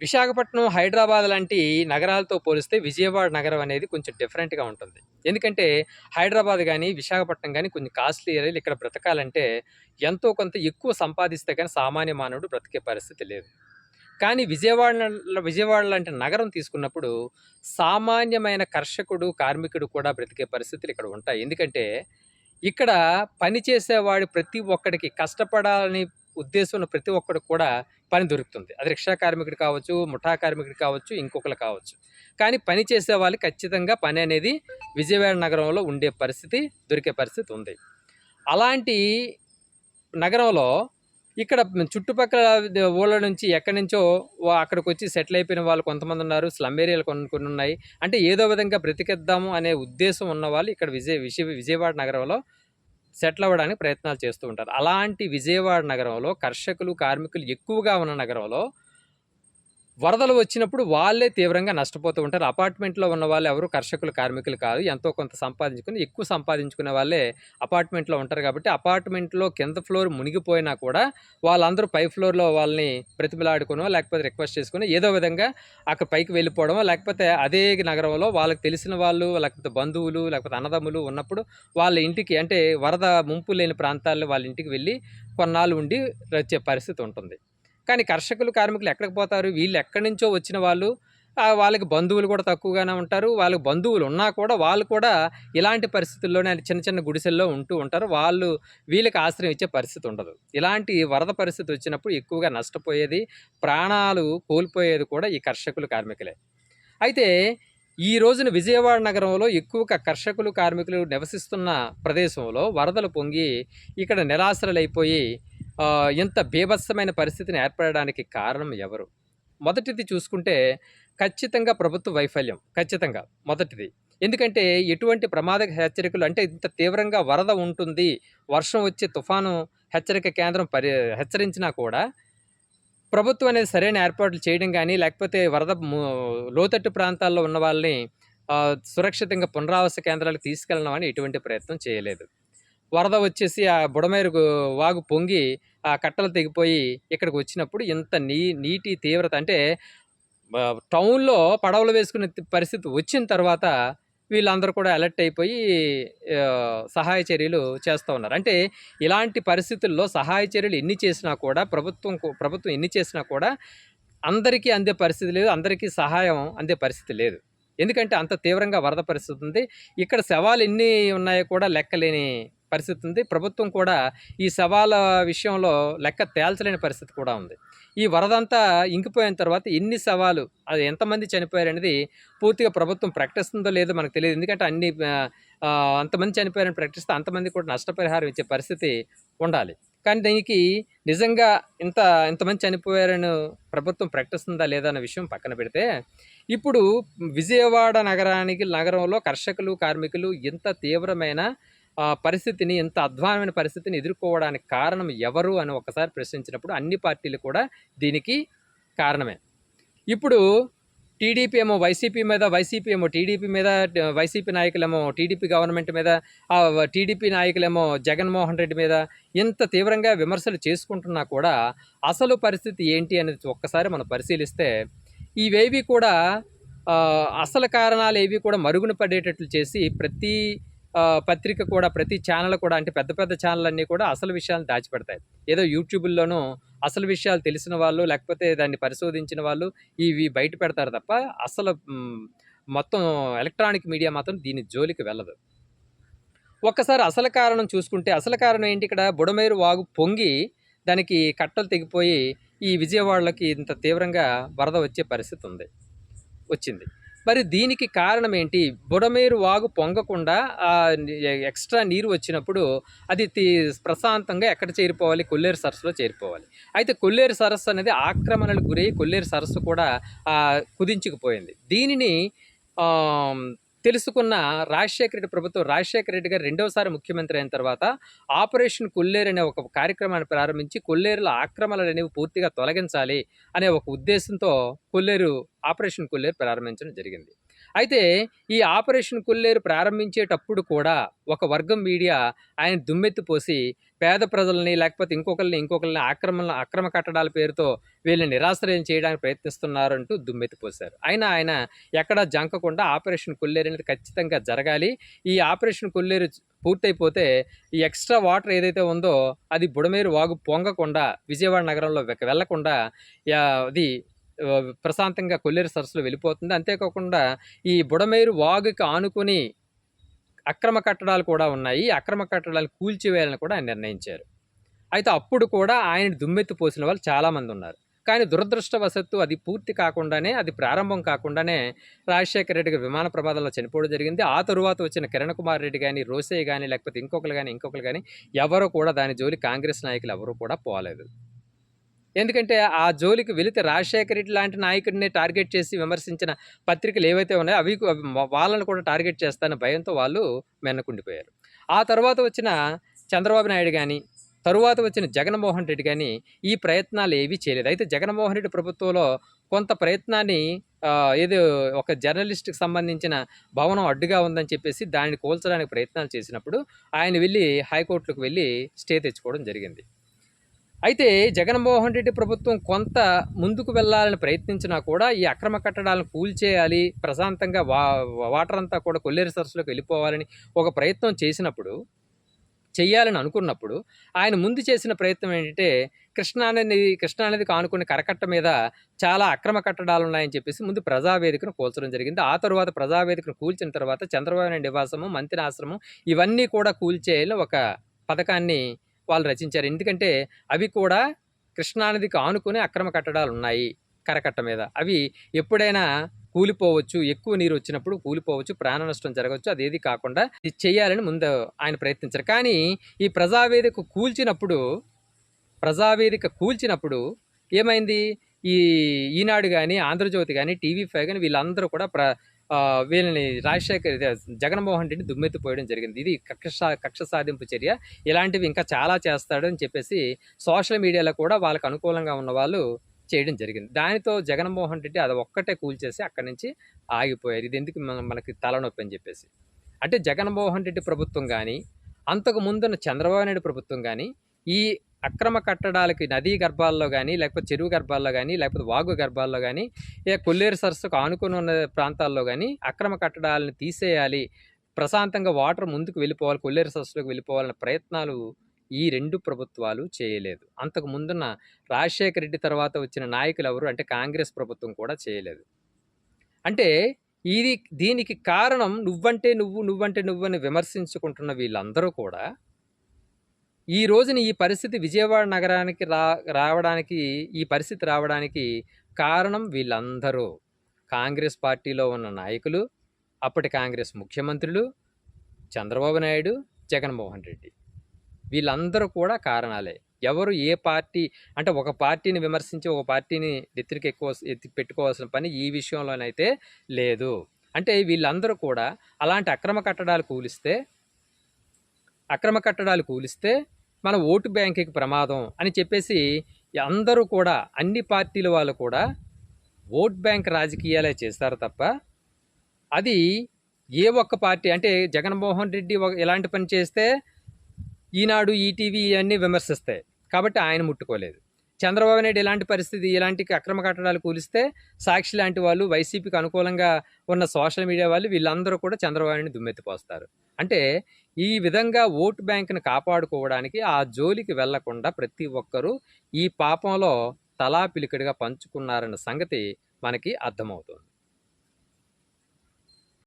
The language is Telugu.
విశాఖపట్నం, హైదరాబాద్ లాంటి నగరాలతో పోలిస్తే విజయవాడ నగరం అనేది కొంచెం డిఫరెంట్‌గా ఉంటుంది. ఎందుకంటే హైదరాబాద్ కానీ విశాఖపట్నం కానీ కొంచెం కాస్ట్‌లీ ఏరియాలు. ఇక్కడ బ్రతకాలంటే ఎంతో కొంత ఎక్కువ సంపాదిస్తే కానీ సామాన్య మానవుడు బ్రతికే పరిస్థితి లేదు. కానీ విజయవాడ విజయవాడ లాంటి నగరం తీసుకున్నప్పుడు సామాన్యమైన కర్షకుడు, కార్మికుడు కూడా బ్రతికే పరిస్థితులు ఇక్కడ ఉంటాయి. ఎందుకంటే ఇక్కడ పని చేసేవాడు ప్రతి ఒక్కడికి కష్టపడాలని ఉద్దేశం ఉన్న ప్రతి ఒక్కడు కూడా పని దొరుకుతుంది. అది రిక్షా కార్మికుడు కావచ్చు, ముఠా కార్మికుడు కావచ్చు, ఇంకొకళ్ళు కావచ్చు. కానీ పని చేసే వాళ్ళు ఖచ్చితంగా పని అనేది విజయవాడ నగరంలో ఉండే పరిస్థితి, దొరికే పరిస్థితి ఉంది. అలాంటి నగరంలో ఇక్కడ చుట్టుపక్కల ఊళ్ళ నుంచి ఎక్కడి నుంచో అక్కడికి అక్కడికొచ్చి సెటిల్ అయిపోయిన వాళ్ళు కొంతమంది ఉన్నారు. స్లమ్ ఏరియాలు కొన్ని కొన్ని ఉన్నాయి. అంటే ఏదో విధంగా బ్రతికిద్దాము అనే ఉద్దేశం ఉన్నవాళ్ళు ఇక్కడ విజయ విజయవాడ నగరంలో సెటిల్ అవ్వడానికి ప్రయత్నాలు చేస్తూ ఉంటారు. అలాంటి విజయవాడ నగరంలో కర్షకులు, కార్మికులు ఎక్కువగా ఉన్న నగరంలో వరదలు వచ్చినప్పుడు వాళ్ళే తీవ్రంగా నష్టపోతూ ఉంటారు. అపార్ట్మెంట్‌లో ఉన్న వాళ్ళు ఎవరు కర్షకులు, కార్మికులు కాదు. ఎంతో కొంత సంపాదించుకొని ఎక్కువ సంపాదించుకునే వాళ్ళే అపార్ట్మెంట్‌లో ఉంటారు కాబట్టి అపార్ట్మెంట్‌లో కింద ఫ్లోర్ మునిగిపోయినా కూడా వాళ్ళందరూ పై ఫ్లోర్‌లో వాళ్ళని ప్రతిమలాడుకునో లేకపోతే రిక్వెస్ట్ చేసుకుని ఏదో విధంగా అక్కడ పైకి వెళ్ళిపోవడమో, లేకపోతే అదే నగరంలో వాళ్ళకి తెలిసిన వాళ్ళు, లేకపోతే బంధువులు, లేకపోతే అన్నదమ్ములు ఉన్నప్పుడు వాళ్ళ ఇంటికి అంటే వరద ముంపు లేని ప్రాంతాల్లో వాళ్ళ ఇంటికి వెళ్ళి కొన్నాళ్ళు ఉండి వచ్చే పరిస్థితి ఉంటుంది. కానీ కర్షకులు, కార్మికులు ఎక్కడికి పోతారు? వీళ్ళు ఎక్కడి నుంచో వచ్చిన వాళ్ళు. వాళ్ళకి బంధువులు కూడా తక్కువగానే ఉంటారు. వాళ్ళకి బంధువులు ఉన్నా కూడా వాళ్ళు కూడా ఇలాంటి పరిస్థితుల్లోనే చిన్న చిన్న గుడిసెల్లో ఉంటూ ఉంటారు. వాళ్ళు వీళ్ళకి ఆశ్రయం ఇచ్చే పరిస్థితి ఉండదు. ఇలాంటి వరద పరిస్థితి వచ్చినప్పుడు ఎక్కువగా నష్టపోయేది, ప్రాణాలు కోల్పోయేది కూడా ఈ కర్షకులు, కార్మికులే. అయితే ఈ రోజున విజయవాడ నగరంలో ఎక్కువగా కర్షకులు, కార్మికులు నివసిస్తున్న ప్రదేశంలో వరదలు పొంగి ఇక్కడ నిరాశ్రలైపోయి ఇంత బీభత్సమైన పరిస్థితిని ఏర్పడడానికి కారణం ఎవరు? మొదటిది చూసుకుంటే ఖచ్చితంగా ప్రభుత్వ వైఫల్యం. ఖచ్చితంగా మొదటిది. ఎందుకంటే ఎటువంటి ప్రమాద హెచ్చరికలు అంటే ఇంత తీవ్రంగా వరద ఉంటుంది, వర్షం వచ్చే తుఫాను హెచ్చరిక కేంద్రం పరి హెచ్చరించినా కూడా ప్రభుత్వం అనేది సరైన ఏర్పాట్లు చేయడం కానీ లేకపోతే వరద లోతట్టు ప్రాంతాల్లో ఉన్న వాళ్ళని సురక్షితంగా పునరావాస కేంద్రాలకు తీసుకెళ్ళడం అని ఎటువంటి ప్రయత్నం చేయలేదు. వరద వచ్చేసి ఆ బుడమేరుకు వాగు పొంగి ఆ కట్టలు తెగిపోయి ఇక్కడికి వచ్చినప్పుడు ఇంత నీ నీటి తీవ్రత అంటే టౌన్‌లో పడవలు వేసుకునే పరిస్థితి వచ్చిన తర్వాత వీళ్ళందరూ కూడా అలర్ట్ అయిపోయి సహాయ చర్యలు చేస్తూ ఉన్నారు. అంటే ఇలాంటి పరిస్థితుల్లో సహాయ చర్యలు ఎన్ని చేసినా కూడా ప్రభుత్వం కు ప్రభుత్వం ఎన్ని చేసినా కూడా అందరికీ అందే పరిస్థితి లేదు. అందరికీ సహాయం అందే పరిస్థితి లేదు. ఎందుకంటే అంత తీవ్రంగా వరద పరిస్థితి ఉంది. ఇక్కడ శవాలు ఎన్ని ఉన్నాయో కూడా లెక్కలేని పరిస్థితి ఉంది. ప్రభుత్వం కూడా ఈ సవాల విషయంలో లెక్క తేల్చలేని పరిస్థితి కూడా ఉంది. ఈ వరదంతా ఇంకిపోయిన తర్వాత ఎన్ని సవాలు అది ఎంతమంది చనిపోయారనేది పూర్తిగా ప్రభుత్వం ప్రకటిస్తుందో లేదో మనకు తెలియదు ఎందుకంటే అన్ని అంతమంది చనిపోయారని ప్రకటిస్తే అంతమంది కూడా నష్టపరిహారం ఇచ్చే పరిస్థితి ఉండాలి. కానీ దీనికి నిజంగా ఇంత ఇంతమంది చనిపోయారని ప్రభుత్వం ప్రకటిస్తుందా లేదా అన్న విషయం పక్కన పెడితే, ఇప్పుడు విజయవాడ నగరానికి నగరంలో కర్షకులు, కార్మికులు ఇంత తీవ్రమైన పరిస్థితిని ఇంత అధ్వానమైన పరిస్థితిని ఎదుర్కోవడానికి కారణం ఎవరు అని ఒకసారి ప్రశ్నించినప్పుడు అన్ని పార్టీలు కూడా దీనికి కారణమే. ఇప్పుడు టీడీపీ ఏమో వైసీపీ మీద, వైసీపీ ఏమో టీడీపీ మీద, వైసీపీ నాయకులేమో టీడీపీ గవర్నమెంట్ మీద, టీడీపీ నాయకులేమో జగన్మోహన్ రెడ్డి మీద ఇంత తీవ్రంగా విమర్శలు చేసుకుంటున్నా కూడా అసలు పరిస్థితి ఏంటి అనేది ఒక్కసారి మనం పరిశీలిస్తే ఇవేవి కూడా అసలు కారణాలు ఏవి కూడా మరుగున పడేటట్లు చేసి ప్రతి పత్రిక కూడా ప్రతి ఛానల్ కూడా అంటే పెద్ద పెద్ద ఛానల్ అన్నీ కూడా అసలు విషయాలను దాచిపెడతాయి. ఏదో యూట్యూబ్లోనూ అసలు విషయాలు తెలిసిన వాళ్ళు లేకపోతే దాన్ని పరిశోధించిన వాళ్ళు ఇవి బయట పెడతారు తప్ప అసలు మొత్తం ఎలక్ట్రానిక్ మీడియా మాత్రం దీని జోలికి వెళ్ళదు. ఒక్కసారి అసలు కారణం చూసుకుంటే అసలు కారణం ఏంటి ఇక్కడ బుడమేరు వాగు పొంగి దానికి కట్టలు తెగిపోయి ఈ విజయవాడలోకి ఇంత తీవ్రంగా వరద వచ్చే పరిస్థితి ఉంది. వచ్చింది. మరి దీనికి కారణం ఏంటి? బుడమేరు వాగు పొంగకుండా ఎక్స్‌ట్రా నీరు వచ్చినప్పుడు అది ప్రశాంతంగా ఎక్కడ చేరిపోవాలి? కొల్లేరు సరస్సులో చేరిపోవాలి. అయితే కొల్లేరు సరస్సు అనేది ఆక్రమణలకు గురై కొల్లేరు సరస్సు కూడా కుదించుకుపోయింది. దీనిని తెలుసుకున్న రాజశేఖర రెడ్డి ప్రభుత్వం రాజశేఖర రెడ్డి గారు రెండవసారి ముఖ్యమంత్రి అయిన తర్వాత ఆపరేషన్ కొల్లేరు అనే ఒక కార్యక్రమాన్ని ప్రారంభించి కొల్లేరుల ఆక్రమణలు అనేవి పూర్తిగా తొలగించాలి అనే ఒక ఉద్దేశంతో కొల్లేరు ఆపరేషన్ కొల్లేరు ప్రారంభించడం జరిగింది. అయితే ఈ ఆపరేషన్ కొల్లేరు ప్రారంభించేటప్పుడు కూడా ఒక వర్గం మీడియా ఆయన దుమ్మెత్తిపోసి పేద ప్రజల్ని లేకపోతే ఇంకొకరిని ఇంకొకరిని ఆక్రమణ అక్రమ కట్టడాల పేరుతో వీళ్ళని నిరాశ్రయం చేయడానికి ప్రయత్నిస్తున్నారంటూ దుమ్మెత్తిపోశారు అయినా ఆయన ఎక్కడా జంకకుండా ఆపరేషన్ కొల్లేరు అనేది ఖచ్చితంగా జరగాలి. ఈ ఆపరేషన్ కొల్లేరు పూర్తయిపోతే ఈ ఎక్స్ట్రా వాటర్ ఏదైతే ఉందో అది బుడమేరు వాగు పొంగకుండా విజయవాడ నగరంలో వెళ్ళకుండా అది ప్రశాంతంగా కొల్లేరు సరస్సులో వెళ్ళిపోతుంది. అంతేకాకుండా ఈ బుడమేరు వాగుకి ఆనుకుని అక్రమ కట్టడాలు కూడా ఉన్నాయి. అక్రమ కట్టడాలు కూల్చివేయాలని కూడా ఆయన నిర్ణయించారు. అయితే అప్పుడు కూడా ఆయన దుమ్మెత్తి పోసిన వాళ్ళు చాలామంది ఉన్నారు. కానీ దురదృష్టవశత్తు అది పూర్తి కాకుండానే అది ప్రారంభం కాకుండానే రాజశేఖర రెడ్డికి విమాన ప్రమాదంలో చనిపోవడం జరిగింది. ఆ తరువాత వచ్చిన కిరణ్ కుమార్ రెడ్డి కానీ రోసే కానీ లేకపోతే ఇంకొకరు కానీ ఇంకొకరు కానీ ఎవరు కూడా దాని జోలి కాంగ్రెస్ నాయకులు ఎవరు కూడా పోలేదు. ఎందుకంటే ఆ జోలికి వెళితే రాజశేఖర రెడ్డి లాంటి నాయకుడిని టార్గెట్ చేసి విమర్శించిన పత్రికలు ఏవైతే ఉన్నాయో అవి వాళ్ళని కూడా టార్గెట్ చేస్తాన భయంతో వాళ్ళు మెన్నకుండిపోయారు ఆ తర్వాత వచ్చిన చంద్రబాబు నాయుడు కానీ తరువాత వచ్చిన జగన్మోహన్ రెడ్డి కానీ ఈ ప్రయత్నాలు ఏవీ చేయలేదు. అయితే జగన్మోహన్ రెడ్డి ప్రభుత్వంలో కొంత ప్రయత్నాన్ని ఏదో ఒక జర్నలిస్ట్కి సంబంధించిన భవనం అడ్డుగా ఉందని చెప్పేసి దాన్ని కూల్చడానికి ప్రయత్నాలు చేసినప్పుడు ఆయన వెళ్ళి హైకోర్టులకు వెళ్ళి స్టే తెచ్చుకోవడం జరిగింది. అయితే జగన్మోహన్ రెడ్డి ప్రభుత్వం కొంత ముందుకు వెళ్ళాలని ప్రయత్నించినా కూడా ఈ అక్రమ కట్టడాలను కూల్చేయాలి ప్రశాంతంగా వా వాటర్ అంతా కూడా కొల్లేరు సరస్సులోకి వెళ్ళిపోవాలని ఒక ప్రయత్నం చేసినప్పుడు చేయాలని అనుకున్నప్పుడు ఆయన ముందు చేసిన ప్రయత్నం ఏంటంటే కృష్ణానది కృష్ణానదికి ఆనుకునే కరకట్ట మీద చాలా అక్రమ కట్టడాలు ఉన్నాయని చెప్పేసి ముందు ప్రజావేదికను కూల్చడం జరిగింది. ఆ తర్వాత ప్రజావేదికను కూల్చిన తర్వాత చంద్రబాబు నాయుడు నివాసము మంత్రి ఆశ్రమం ఇవన్నీ కూడా కూల్చేయాలని ఒక పథకాన్ని వాళ్ళు రచించారు. ఎందుకంటే అవి కూడా కృష్ణానదికి ఆనుకునే అక్రమ కట్టడాలు ఉన్నాయి కరకట్ట మీద. అవి ఎప్పుడైనా కూలిపోవచ్చు ఎక్కువ నీరు వచ్చినప్పుడు కూలిపోవచ్చు ప్రాణ నష్టం జరగవచ్చు అదేది కాకుండా ఇది చేయాలని ముందు ఆయన ప్రయత్నించారు. కానీ ఈ ప్రజావేదిక కూల్చినప్పుడు ప్రజావేదిక కూల్చినప్పుడు ఏమైంది? ఈ ఈనాడు కానీ ఆంధ్రజ్యోతి కానీ టీవీ ఫైవ్ కానీ వీళ్ళందరూ కూడా ప్ర వీళ్ళని రాజశేఖర్ జగన్మోహన్ రెడ్డి దుమ్మెత్తిపోయడం జరిగింది. ఇది కక్ష సా- కక్ష సాధింపు చర్య. ఇలాంటివి ఇంకా చాలా చేస్తాడు అని చెప్పేసి సోషల్ మీడియాలో కూడా వాళ్ళకు అనుకూలంగా ఉన్న వాళ్ళు చేయడం జరిగింది. దానితో జగన్మోహన్ రెడ్డి అది ఒక్కటే కూల్చేసి అక్కడి నుంచి ఆగిపోయారు. ఇది ఎందుకు మన- మనకి తలనొప్పి అని చెప్పేసి. అంటే జగన్మోహన్ రెడ్డి ప్రభుత్వం కానీ అంతకు ముందున్న చంద్రబాబు నాయుడు ప్రభుత్వం కానీ ఈ అక్రమ కట్టడాలకి నదీ గర్భాల్లో కానీ లేకపోతే చెరువు గర్భాల్లో కానీ లేకపోతే వాగు గర్భాల్లో కానీ ఇక కొల్లేరు సరస్సుకు ఆనుకుని ఉన్న ప్రాంతాల్లో కానీ అక్రమ కట్టడాలను తీసేయాలి. ప్రశాంతంగా వాటర్ ముందుకు వెళ్ళిపోవాలి కొల్లేరు సరస్సులోకి వెళ్ళిపోవాలనే ప్రయత్నాలు ఈ రెండు ప్రభుత్వాలు చేయలేదు. అంతకు ముందున్న రాజశేఖర రెడ్డి తర్వాత వచ్చిన నాయకులు ఎవరు అంటే కాంగ్రెస్ ప్రభుత్వం కూడా చేయలేదు. అంటే ఇది దీనికి కారణం నువ్వంటే నువ్వు నువ్వంటే నువ్వు అని విమర్శించుకుంటున్న వీళ్ళందరూ కూడా ఈ రోజున ఈ పరిస్థితి విజయవాడ నగరానికి రా రావడానికి ఈ పరిస్థితి రావడానికి కారణం వీళ్ళందరూ. కాంగ్రెస్ పార్టీలో ఉన్న నాయకులు అప్పటి కాంగ్రెస్ ముఖ్యమంత్రులు చంద్రబాబు నాయుడు జగన్మోహన్ రెడ్డి. వీళ్ళందరూ కూడా కారణాలే. ఎవరు ఏ పార్టీ అంటే ఒక పార్టీని విమర్శించి ఒక పార్టీని ఎత్తికి ఎక్కువ ఎత్తి పెట్టుకోవాల్సిన పని ఈ విషయంలోనైతే లేదు. అంటే వీళ్ళందరూ కూడా అలాంటి అక్రమ కట్టడాలు కూలిస్తే అక్రమ కట్టడాలు కూలిస్తే మన ఓటు బ్యాంకుకి ప్రమాదం అని చెప్పేసి అందరూ కూడా అన్ని పార్టీల వాళ్ళు కూడా ఓట్ బ్యాంక్ రాజకీయాలే చేస్తారు తప్ప అది ఏ ఒక్క పార్టీ అంటే జగన్మోహన్ రెడ్డి ఒక- ఎలాంటి పని చేస్తే ఈనాడు ఈటీవీ ఇవన్నీ విమర్శిస్తాయి. కాబట్టి ఆయన ముట్టుకోలేదు. చంద్రబాబు నాయుడు ఇలాంటి పరిస్థితి ఇలాంటి అక్రమ కట్టడాలు కూలిస్తే సాక్షి లాంటి వాళ్ళు వైసీపీకి అనుకూలంగా ఉన్న సోషల్ మీడియా వాళ్ళు వీళ్ళందరూ కూడా చంద్రబాబు నాయుడిని దుమ్మెత్తిపోస్తారు. అంటే ఈ విధంగా ఓటు బ్యాంకును కాపాడుకోవడానికి ఆ జోలికి వెళ్ళకుండా ప్రతి ఒక్కరూ ఈ పాపంలో తలా పిలికడిగా పంచుకున్నారన్న సంగతి మనకి అర్థమవుతుంది.